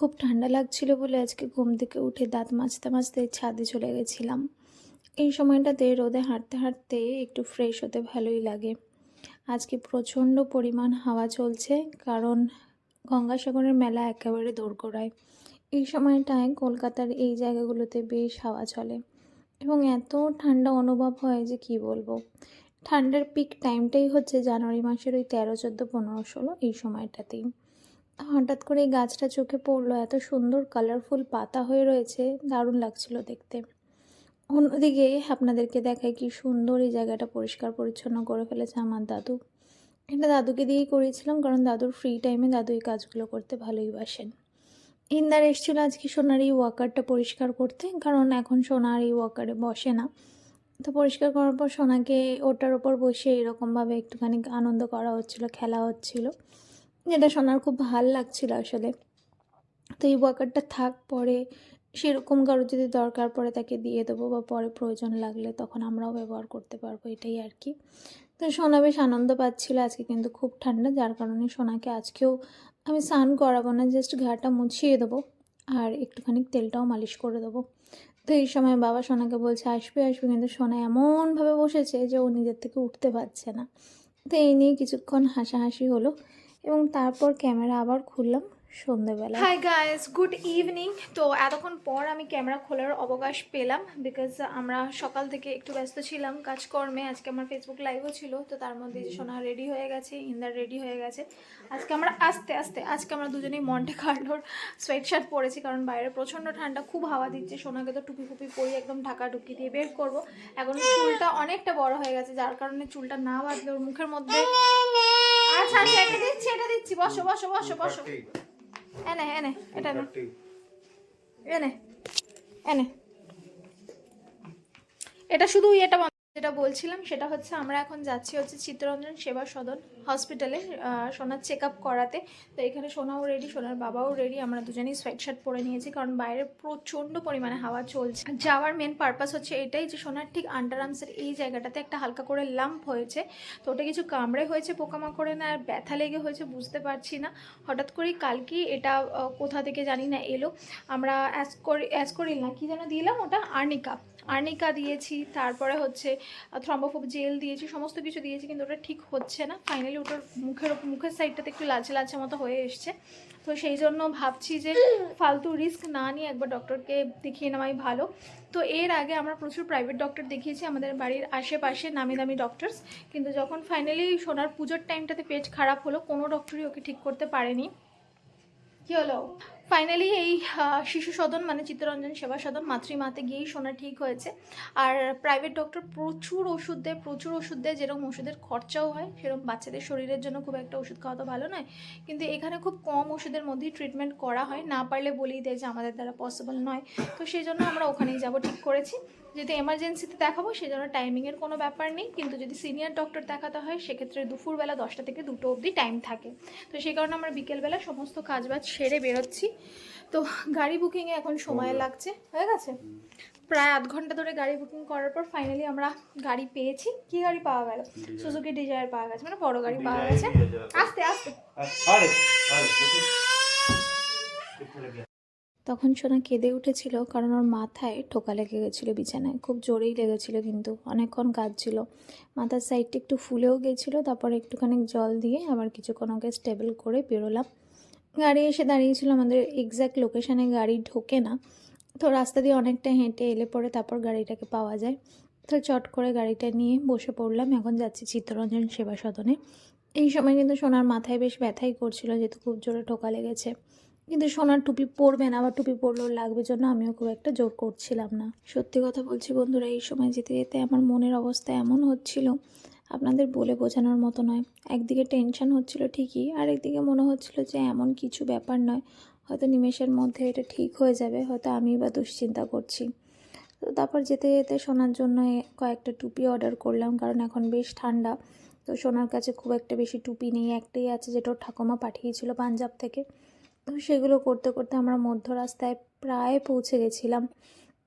খুব ঠান্ডা লাগছিল বলে আজকে ঘুম থেকে উঠে দাঁত মাজতে মাজতে ছাদে চলে গেছিলাম। এই সময়টাতে রোদে হাঁটতে হাঁটতে একটু ফ্রেশ হতে ভালোই লাগে। আজকে প্রচণ্ড পরিমাণ হাওয়া চলছে, কারণ গঙ্গাসাগরের মেলা একেবারে দোরগোড়ায় এই সময়টায় কলকাতার এই জায়গাগুলোতে বেশ হাওয়া চলে এবং এত ঠান্ডা অনুভব হয় যে কি বলব। ঠান্ডার পিক টাইমটাই হচ্ছে জানুয়ারি মাসের ওই তেরো, চোদ্দ, পনেরো, ষোলো এই সময়টাতেই। হঠাৎ করে এই গাছটা চোখে পড়ল। এত সুন্দর কালারফুল পাতা হয়ে রয়েছে। দারুণ লাগছিল দেখতে। অন্যদিকে আপনাদেরকে দেখায় কি সুন্দর এই জায়গাটা পরিষ্কার পরিচ্ছন্ন করে ফেলেছে আমার দাদু। এটা দাদুকে দিয়েই করেছিলাম কারণ দাদুর ফ্রি টাইমে দাদু এই কাজগুলো করতে ভালোই বাসেন। ইন্দার এসেছিল আজকে সোনার এই ওয়াকারটা পরিষ্কার করতে, কারণ এখন সোনার এই ওয়াকারে বসে না। তো পরিষ্কার করার পর সোনাকে ওটার ওপর বসে এরকমভাবে একটুখানি আনন্দ করা হচ্ছিল, খেলা হচ্ছিল। যেটা সোনার খুব ভালো লাগছিল আসলে। তো এই ওয়াকারটা থাক, পরে সেরকম কারও যদি দরকার পড়ে তাকে দিয়ে দেবো বা পরে প্রয়োজন লাগলে তখন আমরাও ব্যবহার করতে পারব, এটাই আর কি। তো সোনা বেশ আনন্দ পাচ্ছিল, আজকে কিন্তু খুব ঠান্ডা, যার কারণে সোনাকে আজকেও আমি স্নান করাবো না জাস্ট ঘাটা মুছিয়ে দেবো আর একটুখানি তেলটাও মালিশ করে দেবো। তো এই সময় বাবা সোনাকে বলছে, আসবে আসবে। কিন্তু সোনা এমনভাবে বসেছে যে ও নিজের থেকে উঠতে পারছে না। তো এই নিয়ে কিছুক্ষণ হাসাহাসি হলো। এবং তারপর ক্যামেরা আবার খুললাম সন্ধেবেলা। হাই গাইস গুড ইভিনিং তো এতক্ষণ পর আমি ক্যামেরা খোলার অবকাশ পেলাম বিকজ আমরা সকাল থেকে একটু ব্যস্ত ছিলাম কাজকর্মে। আজকে আমার ফেসবুক লাইভও ছিল, তো তার মধ্যে যে সোনা রেডি হয়ে গেছে, ইন্দার রেডি হয়ে গেছে। আজকে আমরা আস্তে আস্তে, আজকে আমরা দুজনেই মন্টে কার্লোর সোয়েট শার্ট পরেছি, কারণ বাইরে প্রচণ্ড ঠান্ডা, খুব হাওয়া দিচ্ছে। সোনাকে তো টুপি ফুপি পরি একদম ঢাকা ঢুকি দিয়ে বের করব। এখন চুলটা অনেকটা বড় হয়ে গেছে, যার কারণে চুলটা না বাঁধলে ওর মুখের মধ্যে আচ্ছা আচ্ছা এটা দিচ্ছি এটা দিচ্ছি। বসো বসো বসো বসো। এনে এনে এটা নে। এনে এনে এটা শুধু এটা যেটা বলছিলাম, সেটা হচ্ছে আমরা এখন যাচ্ছি হচ্ছে চিত্তরঞ্জন সেবা সদন হসপিটালে সোনার চেক আপ করাতে। তো এখানে সোনাও রেডি সোনার বাবাও রেডি আমরা দুজনেই সোয়েট শার্ট পরে নিয়েছি, কারণ বাইরে প্রচণ্ড পরিমাণে হাওয়া চলছে। যাওয়ার মেন পারপাস হচ্ছে এটাই যে সোনার ঠিক আন্ডারআর্মসের এই জায়গাটাতে একটা হালকা করে লাম্প হয়েছে। তো ওটা কিছু কামড়ে হয়েছে, পোকামাকড়ে না, আর ব্যথা লেগে হয়েছে, বুঝতে পারছি না। হঠাৎ করেই কালকেই এটা কোথা থেকে জানি না এলো। আমরা অ্যাস করে অ্যাস করিল না কি যেন দিলাম ওটা আর্নিকা আর্নিকা দিয়েছি, তারপরে হচ্ছে থ্রম্বোফোব জেল দিয়েছি, সমস্ত কিছু দিয়েছি, কিন্তু ওটা ঠিক হচ্ছে না। ফাইনালি ওটার মুখের মুখের সাইডটাতে একটু লালচে লালচে মতো হয়ে এসছে। তো সেই জন্য ভাবছি যে ফালতু রিস্ক না নিয়ে একবার ডক্টরকে দেখিয়ে নেওয়াই ভালো। তো এর আগে আমরা প্রচুর প্রাইভেট ডক্টর দেখিয়েছি, আমাদের বাড়ির আশেপাশে নামি দামি ডক্টরস কিন্তু যখন ফাইনালি সোনার পুজোর টাইমটাতে পেট খারাপ হলো, কোনো ডক্টরই ওকে ঠিক করতে পারেনি। কি হলো? ফাইনালি এই শিশু সদন মানে চিত্তরঞ্জন সেবা সদন মাতৃমাতে গিয়েই শোনা ঠিক হয়েছে। আর প্রাইভেট ডক্টর প্রচুর ওষুধ দেয়, প্রচুর ওষুধ দেয়, যেরকম ওষুধের খরচাও হয়, সেরকম বাচ্চাদের শরীরের জন্য খুব একটা ওষুধ খাওয়া তো ভালো নয়। কিন্তু এখানে খুব কম ওষুধের মধ্যেই ট্রিটমেন্ট করা হয়। না পারলে বলেই দেয় যে আমাদের দ্বারা পসিবল নয়। তো সেই জন্য আমরা ওখানেই যাব, ঠিক করেছি। যদি এমার্জেন্সিতে দেখাবো সেই জন্য টাইমিংয়ের কোনো ব্যাপার নেই কিন্তু যদি সিনিয়র ডক্টর দেখাতে হয় সেক্ষেত্রে দুপুরবেলা দশটা থেকে দুটো অবধি টাইম থাকে তো সেই কারণে আমরা বিকেলবেলা সমস্ত কাজবাজ সেরে বেরোচ্ছি তো গাড়ি বুকিংয়ে এখন সময় লাগছে হয়ে গেছে প্রায় আধ ঘণ্টা ধরে গাড়ি বুকিং করার পর ফাইনালি আমরা গাড়ি পেয়েছি কি গাড়ি পাওয়া গেল সুজুকি ডিজায়ার পাওয়া গেছে মানে বড় গাড়ি পাওয়া গেছে আস্তে আস্তে তখন সোনা কেঁদে উঠেছিল কারণ ওর মাথায় ঠোকা লেগে গেছিল বিছানায়। খুব জোরেই লেগেছিল কিন্তু অনেকক্ষণ কাঁদছিল। মাথার সাইডটা একটু ফুলেও গেছিল, তারপর একটুখানি জল দিয়ে আবার কিছুক্ষণ ওকে স্টেবল করে বেরোলাম। গাড়ি এসে দাঁড়িয়েছিল আমাদের এক্স্যাক্ট লোকেশানে গাড়ি ঢোকে না। তো রাস্তা দিয়ে অনেকটা হেঁটে এলে পরে তারপর গাড়িটাকে পাওয়া যায়। তো চট করে গাড়িটা নিয়ে বসে পড়লাম, এখন যাচ্ছি চিত্তরঞ্জন সেবা সদনে। এই সময় কিন্তু সোনার মাথায় বেশ ব্যথাই করছিল যেহেতু খুব জোরে ঠোকা লেগেছে। কিন্তু সোনার টুপি পরবে না, আবার টুপি পরলেও লাগবে জন্য আমিও খুব একটা জোর করছিলাম না। সত্যি কথা বলছি বন্ধুরা, এই সময় যেতে যেতে আমার মনের অবস্থা এমন হচ্ছিল, আপনাদের বলে বোঝানোর মতো নয়। একদিকে টেনশন হচ্ছিল ঠিকই, আর একদিকে মনে হচ্ছিল যে এমন কিছু ব্যাপার নয়, হয়তো নিমেষের মধ্যে এটা ঠিক হয়ে যাবে, হয়তো আমি বা দুশ্চিন্তা করছি। তো তারপর যেতে যেতে সোনার জন্য কয়েকটা টুপি অর্ডার করলাম, কারণ এখন বেশ ঠান্ডা। তো সোনার কাছে খুব একটা বেশি টুপি নেই, একটাই আছে যেটা ঠাকুমা পাঠিয়েছিল পাঞ্জাব থেকে। তো সেগুলো করতে করতে আমরা মধ্য রাস্তায় প্রায় পৌঁছে গেছিলাম।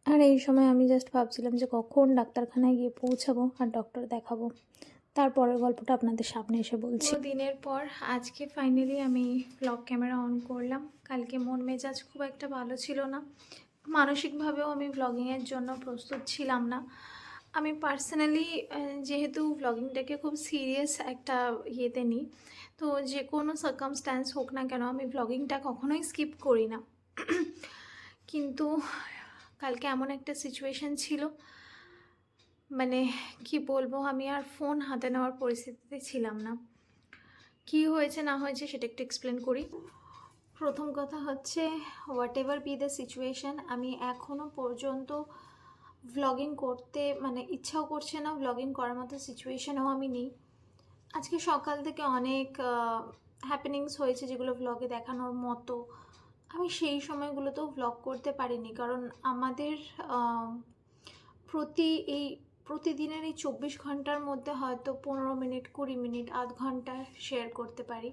আর এই সময় আমি জাস্ট ভাবছিলাম যে কখন ডাক্তারখানায় গিয়ে পৌঁছাবো আর ডক্টর দেখাবো। তারপরের গল্পটা আপনাদের সামনে এসে বলছি। দিনের পর আজকে ফাইনালি আমি ব্লগ ক্যামেরা অন করলাম। কালকে মন মেজাজ খুব একটা ভালো ছিল না। মানসিকভাবেও আমি ব্লগিংয়ের জন্য প্রস্তুত ছিলাম না। আমি পার্সোনালি যেহেতু ব্লগিংটাকে খুব সিরিয়াস একটা ইয়েতে নিই, তো যে কোনো সার্কামস্ট্যান্স হোক না কেন আমি ব্লগিংটা কখনোই স্কিপ করি না। কিন্তু কালকে এমন একটা সিচুয়েশন ছিল মানে কি বলব, আমি আর ফোন হাতে নেওয়ার পরিস্থিতিতে ছিলাম না। কি হয়েছে, না হয়েছে সেটা একটু এক্সপ্লেন করি। প্রথম কথা হচ্ছে whatever be the situation আমি এখনও পর্যন্ত ভ্লগিং করতে মানে ইচ্ছাও করছে না ভ্লগিং করার মতো সিচুয়েশানেও আমি নেই। আজকে সকাল থেকে অনেক হ্যাপেনিংস হয়েছে যেগুলো ভ্লগে দেখানোর মতো। আমি সেই সময়গুলোতেও ভ্লগ করতে পারিনি কারণ আমাদের প্রতি এই, প্রতিদিনের এই চব্বিশ ঘণ্টার মধ্যে হয়তো পনেরো মিনিট, কুড়ি মিনিট, আধ ঘণ্টা শেয়ার করতে পারি।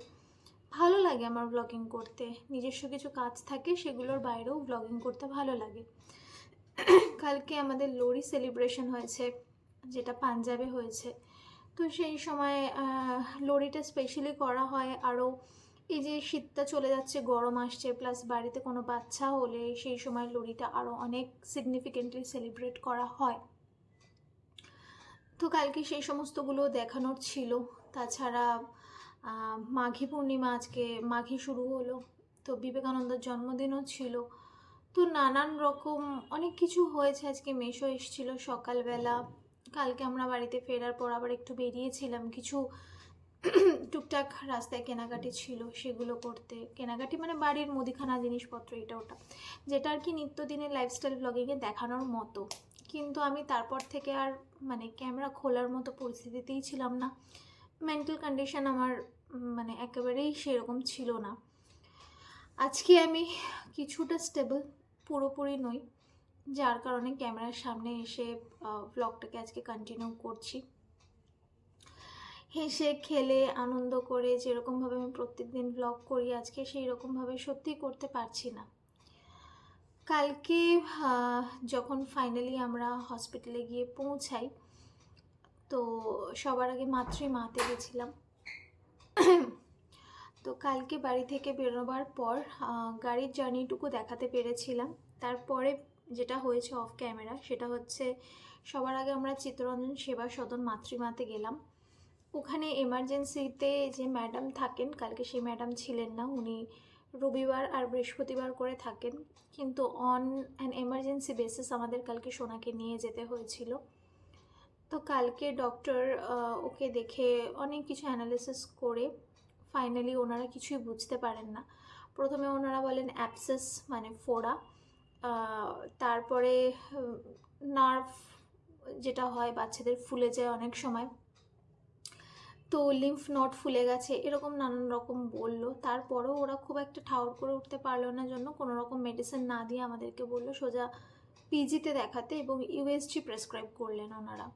ভালো লাগে আমার ব্লগিং করতে। নিজস্ব কিছু কাজ থাকে সেগুলোর বাইরেও ব্লগিং করতে ভালো লাগে। কালকে আমাদের লোরি সেলিব্রেশন হয়েছে, যেটা পাঞ্জাবে হয়েছে। তো সেই সময় লোরিটা স্পেশালি করা হয়। আরও এই যে শীতটা চলে যাচ্ছে, গরম আসছে প্লাস বাড়িতে কোনো বাচ্চা হলে সেই সময় লোরিটা আরও অনেক সিগনিফিকেন্টলি সেলিব্রেট করা হয়। তো কালকে সেই সমস্তগুলো দেখানোর ছিল। তাছাড়া মাঘী পূর্ণিমা আজকে, মাঘী শুরু হলো। তো বিবেকানন্দের জন্মদিনও ছিল। তো নানান রকম অনেক কিছু হয়েছে আজকে। মেশো এসেছিল সকালবেলা। কালকে আমরা বাড়িতে ফেরার পর আবার একটু বেরিয়েছিলাম। কিছু টুকটাক রাস্তায় কেনাকাটি ছিল সেগুলো করতে। কেনাকাটি মানে বাড়ির মুদিখানা জিনিসপত্র, এটা ওটা। যেটা আর কি নিত্যদিনের লাইফস্টাইল ব্লগিংয়ে দেখানোর মতো। কিন্তু আমি তারপর থেকে আর মানে ক্যামেরা খোলার মতো পরিস্থিতিতেই ছিলাম না। মেন্টাল কন্ডিশন আমার মানে একেবারেই সেরকম ছিল না। আজকে আমি কিছুটা স্টেবল পুরোপুরি নই। যার কারণে ক্যামেরার সামনে এসে ব্লগটাকে আজকে কন্টিনিউ করছি। হেসে, খেলে, আনন্দ করে যেরকমভাবে আমি প্রত্যেকদিন ব্লগ করি আজকে সেই রকমভাবে সত্যি করতে পারছি না। কালকে যখন ফাইনালি আমরা হসপিটালে গিয়ে পৌঁছাই, তো সবার আগে মাতৃ মাতে গেছিলাম। তো কালকে বাড়ি থেকে বেরোবার পর গাড়ির জার্নিটুকু দেখাতে পেরেছিলাম। তারপরে যেটা হয়েছে অফ ক্যামেরা সেটা হচ্ছে সবার আগে আমরা চিত্তরঞ্জন সেবা সদন মাতৃমাতে গেলাম। ওখানে এমার্জেন্সিতে যে ম্যাডাম থাকেন, কালকে সেই ম্যাডাম ছিলেন না, উনি রবিবার আর বৃহস্পতিবার করে থাকেন। কিন্তু অন অ্যান এমার্জেন্সি বেসিস আমাদের কালকে সোনাকে নিয়ে যেতে হয়েছিল। তো কালকে ডক্টর ওকে দেখে অনেক কিছু অ্যানালিসিস করে ফাইনালি ওনারা কিছুই বুঝতে পারেন না। প্রথমে ওনারা বলেন অ্যাপসেস মানে ফোড়া। তারপরে নার্ভ যেটা হয় বাচ্চাদের ফুলে যায় অনেক সময়। তো লিম্ফ নট ফুলে গেছে, এরকম নানান রকম বলল। তারপরেও ওরা খুব একটা ঠাউর করে উঠতে পারল না জন্য কোনো রকম মেডিসিন না দিয়ে আমাদেরকে বলল সোজা পিজিতে দেখাতে এবং ইউএসজি প্রেসক্রাইব করলেন ওনারা।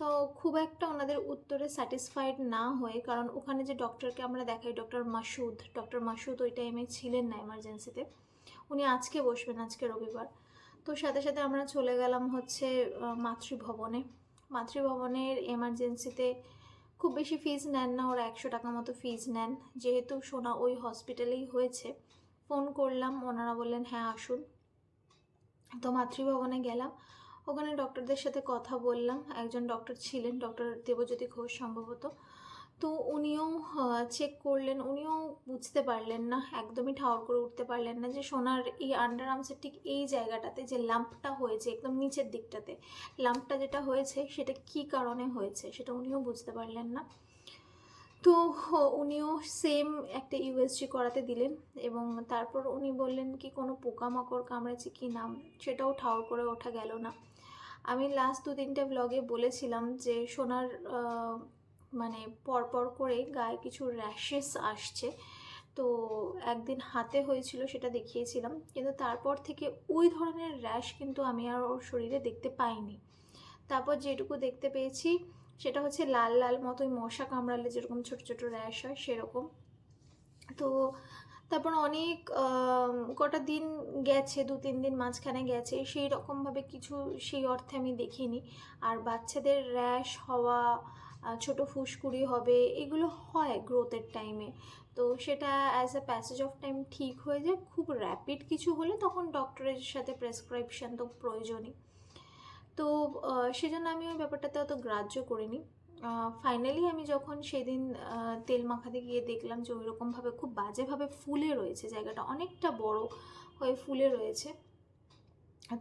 তো খুব একটা ওনাদের উত্তরে স্যাটিসফাইড না হয়ে, কারণ ওখানে যে ডক্টরকে আমরা দেখাই ডক্টর মাসুদ ডক্টর মাসুদ ওই টাইমে ছিলেন না এমার্জেন্সিতে উনি আজকে বসবেন, আজকে রবিবার। তো সাথে সাথে আমরা চলে গেলাম হচ্ছে মাতৃভবনে। মাতৃভবনের এমার্জেন্সিতে খুব বেশি ফিজ নেন না, ওরা একশো টাকা মতো ফিজ নেন। যেহেতু সোনা ওই হসপিটালেই হয়েছে। ফোন করলাম, ওনারা বললেন হ্যাঁ আসুন। তো মাতৃভবনে গেলাম। ওখানে ডক্টরদের সাথে কথা বললাম। একজন ডক্টর ছিলেন ডক্টর দেবজ্যোতি ঘোষ সম্ভবত। তো উনিও চেক করলেন। উনিও বুঝতে পারলেন না, একদমই ঠাউর করে উঠতে পারলেন না যে সোনার এই আন্ডার আর্মসের ঠিক এই জায়গাটাতে যে লাম্পটা হয়েছে, একদম নিচের দিকটাতে লাম্পটা যেটা হয়েছে সেটা কি কারণে হয়েছে সেটা উনিও বুঝতে পারলেন না। তো উনিও সেম একটা ইউএসজি করাতে দিলেন এবং তারপর উনি বললেন কি কোনো পোকামাকড় কামড়েছে কি নাম সেটাও ঠাউর করে ওঠা গেল না। আমি লাস্ট দু তিনটে ব্লগে বলেছিলাম যে সোনার মানে পরপর করে গায়ে কিছু র্যাশেস আসছে। তো একদিন হাতে হয়েছিল সেটা দেখিয়েছিলাম। কিন্তু তারপর থেকে ওই ধরনের র্যাশ কিন্তু আমি আর ওর শরীরে দেখতে পাইনি। তারপর যেটুকু দেখতে পেয়েছি, সেটা হচ্ছে লাল লাল মতোই মশা কামড়ালে যেরকম ছোট ছোট র্যাশ হয় সেরকম। তো তারপর অনেক কটা দিন গেছে, দু, তিন দিন মাঝখানে গেছে, সেই রকমভাবে কিছু সেই অর্থে আমি দেখিনি। আর বাচ্চাদের র্যাশ হওয়া ছোট ফুসকুড়ি হবে, এগুলো হয় গ্রোথের টাইমে তো সেটা as a passage of time ঠিক হয়ে যায়, খুব র্যাপিড কিছু হলে তখন ডক্টরের সাথে প্রেসক্রিপশন তো প্রয়োজনই। তো সেজন্য আমি ওই ব্যাপারটাতে অত গ্রাহ্য করিনি। ফাইনালি আমি যখন সেদিন তেল মাখাতে গিয়ে দেখলাম যে ওই রকমভাবে খুব বাজেভাবে ফুলে রয়েছে, জায়গাটা অনেকটা বড় হয়ে ফুলে রয়েছে।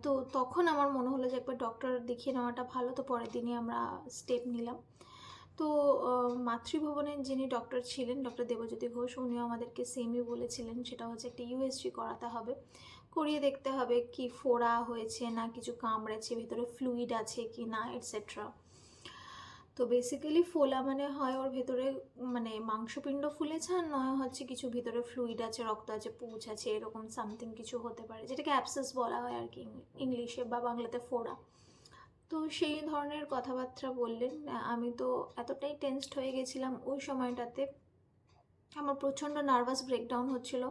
তো তখন আমার মনে হলো যে একবার ডক্টর দেখিয়ে নেওয়াটা ভালো, তো পরের দিনই আমরা স্টেপ নিলাম। তো মাতৃভবনের যিনি ডক্টর ছিলেন ডক্টর দেবজ্যোতি ঘোষ, উনিও আমাদেরকে সেমই বলেছিলেন, সেটা হচ্ছে একটা ইউএসজি করাতে হবে। করিয়ে দেখতে হবে কি ফোড়া হয়েছে না কিছু কামড়েছে, ভেতরে ফ্লুইড আছে কি না এটসেট্রা তো বেসিক্যালি ফোলা মানে হয় ওর ভেতরে মানে মাংসপিণ্ড ফুলেছে আর নয় হচ্ছে কিছু ভিতরে ফ্লুইড আছে, রক্ত আছে পুঁজ আছে, এরকম সামথিং কিছু হতে পারে, যেটাকে অ্যাপসেস বলা হয় আর কি ইংলিশে বা বাংলাতে ফোড়া তো সেই ধরনের কথাবার্তা বললেন। আমি তো এতটাই টেনসড হয়ে গেছিলাম ওই সময়টাতে। আমার প্রচণ্ড নার্ভাস ব্রেকডাউন হচ্ছিল।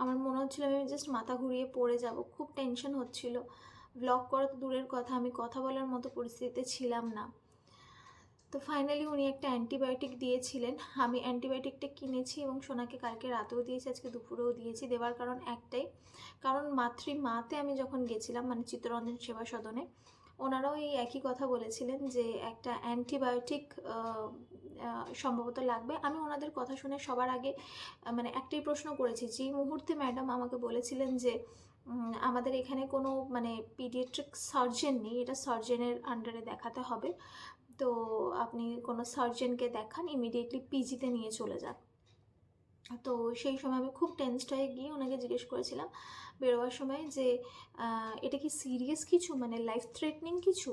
আমার মনে হচ্ছিল আমি জাস্ট মাথা ঘুরিয়ে পড়ে যাব, খুব টেনশন হচ্ছিল। ব্লগ করা তো দূরের কথা, আমি কথা বলার মতো পরিস্থিতিতে ছিলাম না। তো ফাইনালি উনি একটা অ্যান্টিবায়োটিক দিয়েছিলেন। আমি অ্যান্টিবায়োটিকটা কিনেছি এবং সোনাকে কালকে রাতেও দিয়েছি, আজকে দুপুরেও দিয়েছি। দেওয়ার কারণ একটাই, কারণ মাতৃ মাতে আমি যখন গেছিলাম মানে চিত্তরঞ্জন সেবা সদনে, ওনারাও এই একই কথা বলেছিলেন যে একটা অ্যান্টিবায়োটিক সম্ভবত লাগবে। আমি ওনাদের কথা শুনে সবার আগে মানে একটাই প্রশ্ন করেছি যেই মুহূর্তে ম্যাডাম আমাকে বলেছিলেন যে আমাদের এখানে কোনো মানে পিডিয়াট্রিক সার্জেন নেই, এটা সার্জেনের আন্ডারে দেখাতে হবে। তো আপনি কোনো সার্জেনকে দেখান ইমিডিয়েটলি পিজিতে নিয়ে চলে যান। তো সেই সময় আমি খুব টেনসড হয়ে গিয়ে ওনাকে জিজ্ঞেস করেছিলাম বেরোবার সময় যে এটা কি সিরিয়াস কিছু? মানে লাইফ থ্রেটনিং কিছু?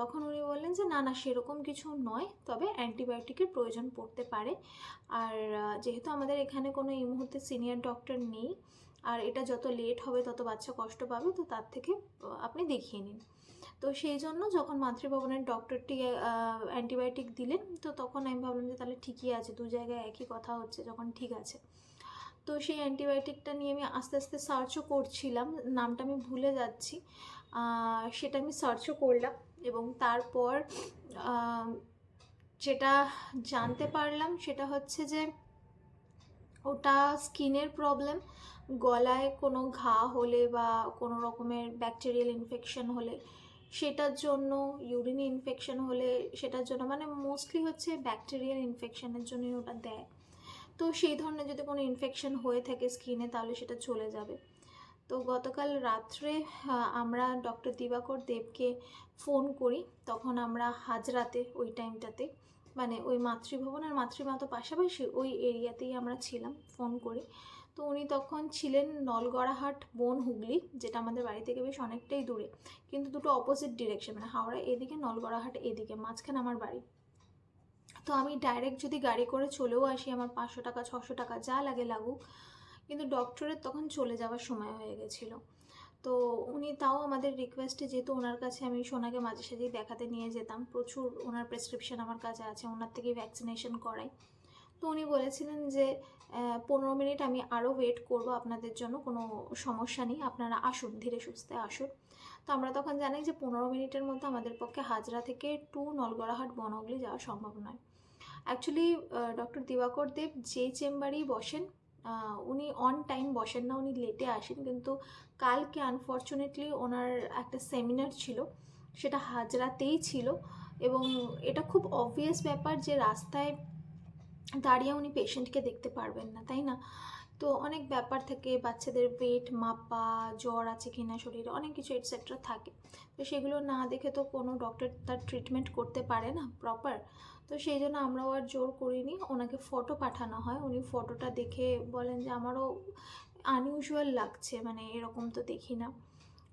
তখন উনি বললেন যে, না না, সেরকম কিছু নয়। তবে অ্যান্টিবায়োটিকের প্রয়োজন পড়তে পারে। আর যেহেতু আমাদের এখানে কোনো এই মুহূর্তে সিনিয়র ডক্টর নেই, আর এটা যত লেট হবে, তত বাচ্চা কষ্ট পাবে, তো তার থেকে আপনি দেখিয়ে নিন। তো সেই জন্য যখন মাতৃভবনের ডক্টরটি অ্যান্টিবায়োটিক দিলেন, তো তখন আমি ভাবলাম যে তাহলে ঠিকই আছে, দু জায়গায় একই কথা হচ্ছে, যখন ঠিক আছে। তো সেই অ্যান্টিবায়োটিকটা নিয়ে আমি আস্তে আস্তে সার্চও করছিলাম, নামটা আমি ভুলে যাচ্ছি সেটা আমি সার্চও করলাম এবং তারপর যেটা জানতে পারলাম সেটা হচ্ছে যে ওটা স্কিনের প্রবলেম, গলায় কোনো ঘা হলে বা কোনো রকমের ব্যাকটেরিয়াল ইনফেকশন হলে সেটার জন্য ইউরিন ইনফেকশন হলে সেটার জন্য মানে মোস্টলি হচ্ছে ব্যাকটেরিয়াল ইনফেকশনের জন্যই ওটা দেয়। তো সেই ধরনের যদি কোনো ইনফেকশন হয়ে থাকে স্কিনে তাহলে সেটা চলে যাবে। তো গতকাল রাত্রে আমরা ডক্টর দিবাকর দেবকে ফোন করি, তখন আমরা হাজরাতে ওই টাইমটাতে মানে ওই মাতৃভবন আর মাতৃমা তো পাশাপাশি ওই এরিয়াতেই আমরা ছিলাম ফোন করি। তো উনি তখন ছিলেন নলগড়াহাট বন হুগলি, যেটা আমাদের বাড়ি থেকে বেশ অনেকটাই দূরে। কিন্তু দুটো অপোজিট ডিরেকশন মানে হাওড়া এদিকে, নলগড়াহাট এদিকে, মাঝখানে আমার বাড়ি। তো আমি ডাইরেক্ট যদি গাড়ি করে চলেও আসি, আমার পাঁচশো টাকা, ছশো টাকা যা লাগে লাগুক, কিন্তু ডক্টরের তখন চলে যাওয়ার সময় হয়ে গেছিল। তো উনি তাও আমাদের রিকোয়েস্টে যেহেতু ওনার কাছে আমি সোনাকে মাঝে সাঝেই দেখাতে নিয়ে যেতাম, প্রচুর ওনার প্রেসক্রিপশন আমার কাছে আছে, ওনার থেকেই ভ্যাকসিনেশন করাই। তো উনি বলেছিলেন যে পনেরো মিনিট আমি আরও ওয়েট করব, আপনাদের জন্য কোনো সমস্যা নেই, আপনারা আসুন, ধীরে সুস্থে আসুন। তো আমরা তখন জানি যে পনেরো মিনিটের মধ্যে আমাদের পক্ষে হাজরা থেকে টু নলগড়াহাট বনগলি যাওয়া সম্ভব নয়। অ্যাকচুয়ালি ডক্টর দিবাকর দেব যে চেম্বারেই বসেন উনি অন টাইম বসেন না, উনি লেটে আসেন, কিন্তু কালকে আনফর্চুনেটলি ওনার একটা সেমিনার ছিল, সেটা হাজরাতেই ছিল। এবং এটা খুব অবভিয়াস ব্যাপার যে রাস্তায় দাঁড়িয়ে উনি পেশেন্টকে দেখতে পারবেন না, তাই না? তো অনেক ব্যাপার থাকে, বাচ্চাদের ওয়েট মাপা, জ্বর আছে কিনা শরীরে, অনেক কিছু এটসেট্রা থাকে। তো সেগুলো না দেখে তো কোনো ডক্টর তার ট্রিটমেন্ট করতে পারে না প্রপার তো সেই জন্য আমরাও আর জোর করিনি, ওনাকে ফটো পাঠানো হয়। উনি ফটোটা দেখে বলেন যে, আমারও আনইউজুয়াল লাগছে মানে এরকম তো দেখি না।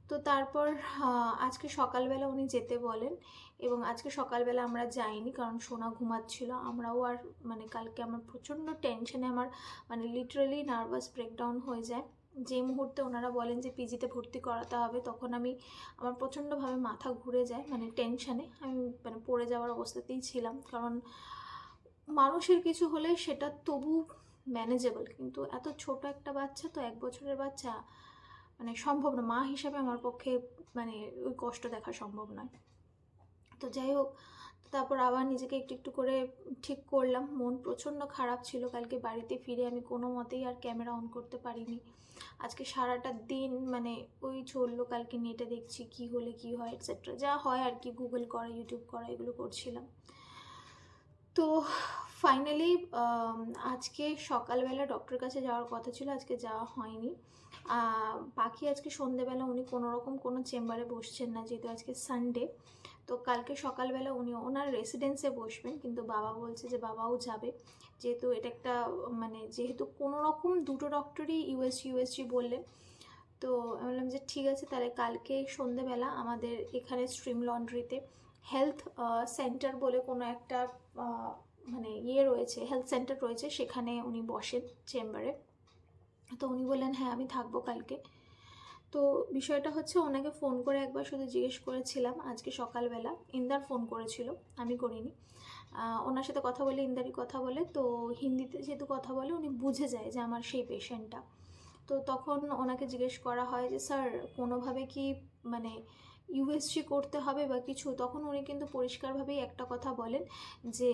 তো তারপর আজকে সকালবেলা উনি যেতে বলেন এবং আজকে সকালবেলা আমরা যাইনি কারণ সোনা ঘুমাচ্ছিল। আমরাও আর মানে কালকে আমার প্রচণ্ড টেনশনে আমার মানে লিটারালি নার্ভাস ব্রেকডাউন হয়ে যায়। যে মুহূর্তে ওনারা বলেন যে পিজিতে ভর্তি করাতে হবে, তখন আমি আমার প্রচণ্ডভাবে মাথা ঘুরে যায় মানে টেনশানে আমি মানে পড়ে যাওয়ার অবস্থাতেই ছিলাম কারণ মানুষের কিছু হলে সেটা তবু ম্যানেজেবল কিন্তু এত ছোট একটা বাচ্চা তো এক বছরের বাচ্চা মানে সম্ভব না। মা হিসাবে আমার পক্ষে মানে ওই কষ্ট দেখা সম্ভব নয়। তো যাই হোক, তারপর আবার নিজেকে একটু একটু করে ঠিক করলাম। মন প্রচণ্ড খারাপ ছিল, কালকে বাড়িতে ফিরে আমি কোনো মতেই আর ক্যামেরা অন করতে পারিনি। আজকে সারাটা দিন মানে ওই চলল, কালকে নেটে দেখছি কি হলে কি হয় এটসেট্রা যা হয় আর কি গুগল করা ইউটিউব করা, এগুলো করছিলাম। তো ফাইনালি আজকে সকালবেলা ডক্টর কাছে যাওয়ার কথা ছিল, আজকে যাওয়া হয়নি। বাকি আজকে সন্ধেবেলা উনি কোনো রকম কোনো চেম্বারে বসছেন না, যেহেতু আজকে সানডে তো কালকে সকালবেলা উনি ওনার রেসিডেন্সে বসবেন, কিন্তু বাবা বলছে যে বাবাও যাবে। যেহেতু এটা একটা মানে যেহেতু কোনো রকম দুটো ডক্টরই ইউএস ইউএসজি বললেন তো আমি বললাম যে ঠিক আছে, তাহলে কালকে সন্ধেবেলা আমাদের এখানে স্ট্রিম লন্ড্রিতে হেলথ সেন্টার বলে কোনো একটা মানে ইয়ে রয়েছে হেলথ সেন্টার রয়েছে, সেখানে উনি বসেন চেম্বারে তো উনি বললেন হ্যাঁ আমি থাকব কালকে। তো বিষয়টা হচ্ছে ওনাকে ফোন করে একবার শুধু জিজ্ঞেস করেছিলাম, আজকে সকালবেলা। ইন্দার ফোন করেছিল, আমি করিনি। ওনার সাথে কথা বলে, ইন্দারই কথা বলে, তো হিন্দিতে যেহেতু কথা বলে, উনি বুঝে যায় যে আমার সেই পেশেন্টটা তো তখন ওনাকে জিজ্ঞেস করা হয় যে, স্যার, কোনোভাবে কি মানে ইউএসজি করতে হবে বা কিছু, তখন উনি কিন্তু পরিষ্কারভাবেই একটা কথা বলেন যে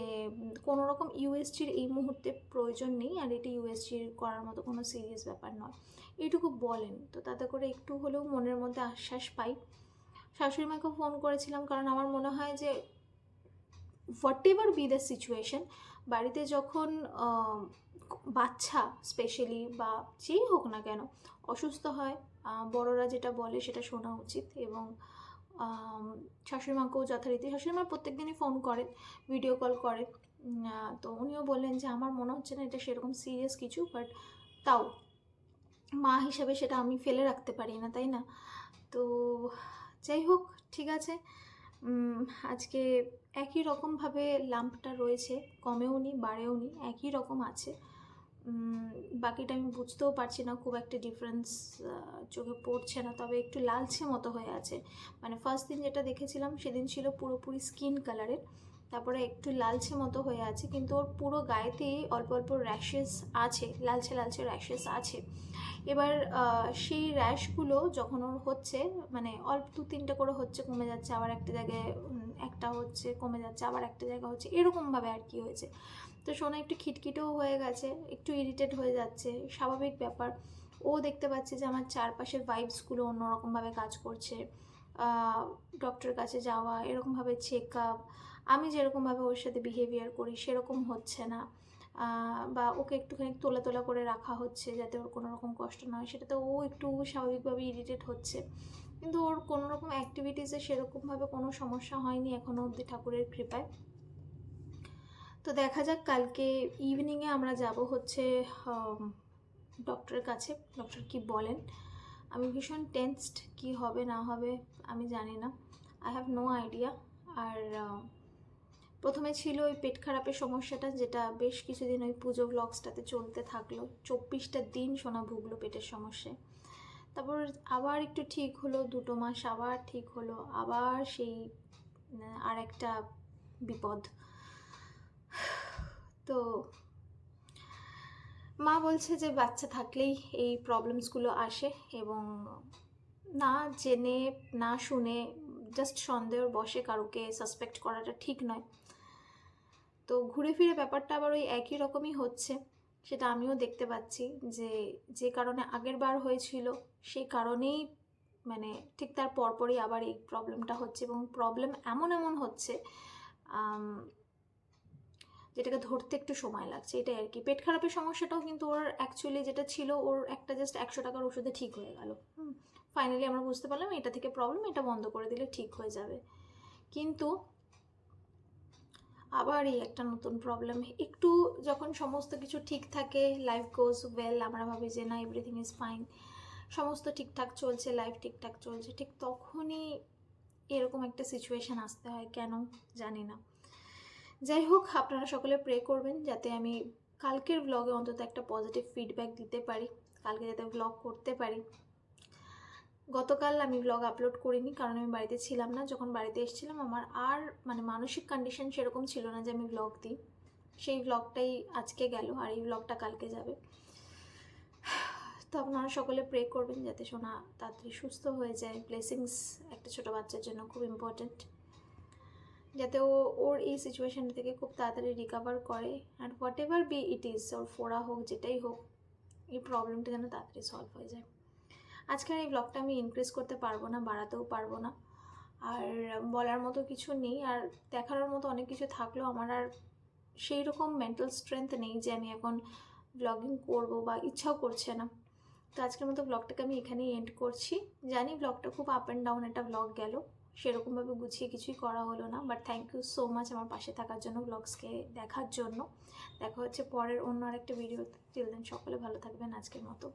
কোনো রকম ইউএসজির এই মুহূর্তে প্রয়োজন নেই আর এটি ইউএসজির করার মতো কোনো সিরিয়াস ব্যাপার নয়। এটুকু বলেন। তো তাতে করে একটু হলেও মনের মধ্যে আশ্বাস পাই। শাশুড়ি মাকে ফোন করেছিলাম কারণ আমার মনে হয় যে whatever be the situation বাড়িতে যখন বাচ্চা স্পেশালি বা যেই হোক না কেন, অসুস্থ হয় বড়রা যেটা বলে সেটা শোনা উচিত এবং আম, শাশুড়ি মাকেও যথারীতি শাশুড়ি মা প্রত্যেক দিনই ফোন করেন ভিডিও কল করে তো উনিও বললেন যে আমার মনে হচ্ছে না এটা সেরকম সিরিয়াস কিছু বাট তাও মা হিসাবে সেটা আমি ফেলে রাখতে পারি না তাই না? তো যাই হোক ঠিক আছে। আজকে একই রকমভাবে লাম্পটা রয়েছে কমেও নি বাড়েও নি একই রকম আছে। বাকিটা আমি বুঝতেও পারছি না, খুব একটা ডিফারেন্স চোখে পড়ছে না, তবে একটু লালচে মতো হয়ে আছে। মানে ফার্স্ট দিন যেটা দেখেছিলাম, সেদিন ছিল পুরোপুরি স্কিন কালারের তারপরে একটু লালচে মতো হয়ে আছে, কিন্তু ওর পুরো গায়েতেই অল্প অল্প র্যাশেস আছে, লালচে লালচে র্যাশেস আছে। এবার সেই র্যাশগুলো যখন ওর হচ্ছে মানে অল্প দু তিনটে করে হচ্ছে কমে যাচ্ছে, আবার একটা জায়গায় একটা হচ্ছে কমে যাচ্ছে, আবার একটা জায়গা হচ্ছে, এরকমভাবে আর কি হয়েছে। তো সোনা একটু খিটখিটেও হয়ে গেছে, একটু ইরিটেট হয়ে যাচ্ছে, স্বাভাবিক ব্যাপার। ও দেখতে পাচ্ছে যে আমার চারপাশের ভাইবসগুলো অন্যরকমভাবে কাজ করছে ডক্টরের কাছে যাওয়া, এরকমভাবে চেক আপ আমি যেরকমভাবে ওর সাথে বিহেভিয়ার করি, সেরকম হচ্ছে না। বা ওকে একটুখানি তোলা তোলা করে রাখা হচ্ছে যাতে ওর কোনো রকম কষ্ট না হয়, সেটাতে ও একটু স্বাভাবিকভাবে ইরিটেট হচ্ছে। কিন্তু ওর কোনো রকম অ্যাক্টিভিটিসে সেরকমভাবে কোনো সমস্যা হয়নি এখনও অবধি ঠাকুরের কৃপায়। তো দেখা যাক, কালকে ইভিনিংয়ে আমরা যাব হচ্ছে ডক্টরের কাছে। ডক্টর কি বলেন? আমি ভীষণ টেন্সড কি হবে না হবে আমি জানি না। আই হ্যাভ নো আইডিয়া আর প্রথমে ছিল ওই পেট খারাপের সমস্যাটা, যেটা বেশ কিছুদিন ওই পুজো ব্লগসটাতে চলতে থাকল। চব্বিশটা দিন সোনা ভুগলো পেটের সমস্যায়। তারপর আবার একটু ঠিক হলো, দুটো মাস আবার ঠিক হলো, আবার সেই আর একটা বিপদ। তো মা বলছে যে বাচ্চা থাকলেই এই প্রবলেমসগুলো আসে এবং না জেনে, না শুনে জাস্ট সন্দেহের বসে কারোকে সাসপেক্ট করাটা ঠিক নয়। তো ঘুরে ফিরে ব্যাপারটা আবার ওই একই রকমই হচ্ছে। সেটা আমিও দেখতে পাচ্ছি যে যে কারণে আগের বার হয়েছিল, সেই কারণেই মানে ঠিক তার পরপরই আবার এই প্রবলেমটা হচ্ছে এবং প্রবলেম এমন এমন হচ্ছে যেটাকে ধরতে একটু সময় লাগছে। এটাই আর কি। পেট খারাপের সমস্যাটাও কিন্তু ওর অ্যাকচুয়ালি যেটা ছিল, ওর একটা জাস্ট একশো টাকার ওষুধে ঠিক হয়ে গেল। ফাইনালি আমরা বুঝতে পারলাম এটা থেকে প্রবলেম এটা বন্ধ করে দিলে ঠিক হয়ে যাবে। কিন্তু আবার এই একটা নতুন প্রবলেম একটু যখন সমস্ত কিছু ঠিক থাকে লাইফ গোজ ওয়েল আমরা ভাবি যে না এভরিথিং ইজ ফাইন সমস্ত ঠিকঠাক চলছে লাইফ ঠিকঠাক চলছে, ঠিক তখনই এরকম একটা সিচুয়েশান আসতে হয়, কেন জানি না। যাই হোক, আপনারা সকলে প্রে করবেন যাতে আমি কালকের ব্লগে অন্তত একটা পজিটিভ ফিডব্যাক দিতে পারি, কালকে যাতে ব্লগ করতে পারি। গতকাল আমি ব্লগ আপলোড করিনি কারণ আমি বাড়িতে ছিলাম না। যখন বাড়িতে এসেছিলাম, আমার আর মানে মানসিক কন্ডিশন সেরকম ছিল না যে আমি ব্লগ দিই। সেই ব্লগটাই আজকে গেল আর এই ব্লগটা কালকে যাবে। তো আপনারা সকলে প্রে করবেন যাতে সোনা তাড়াতাড়ি সুস্থ হয়ে যায়। ব্লেসিংস একটা ছোটো বাচ্চার জন্য খুব ইম্পর্ট্যান্ট যাতে ও, ওর এই সিচুয়েশানটা থেকে খুব তাড়াতাড়ি রিকাভার করে। And whatever be it is ওর ফোড়া হোক, যেটাই হোক, এই প্রবলেমটা যেন তাড়াতাড়ি সলভ হয়ে যায়। আজকের এই ব্লগটা আমি ইনক্রিজ করতে পারব না, বাড়াতেও পারব না। আর বলার মতো কিছু নেই, আর দেখানোর মতো অনেক কিছু থাকলেও আমার আর সেই রকম মেন্টাল স্ট্রেংথ নেই যে আমি এখন ব্লগিং করব বা ইচ্ছাও করছে না। তো আজকের মতো ব্লগটাকে আমি এখানেই এন্ড করছি। জানি ব্লগটা খুব আপ অ্যান্ড ডাউন একটা ব্লগ গেল, সেরকমভাবে গুছিয়ে কিছুই করা হলো না but thank you so much আমার পাশে থাকার জন্য ব্লগসকে দেখার জন্য। দেখা হচ্ছে পরের অন্য আরেকটা ভিডিওতে টিল সকলে ভালো থাকবেন আজকের মতো।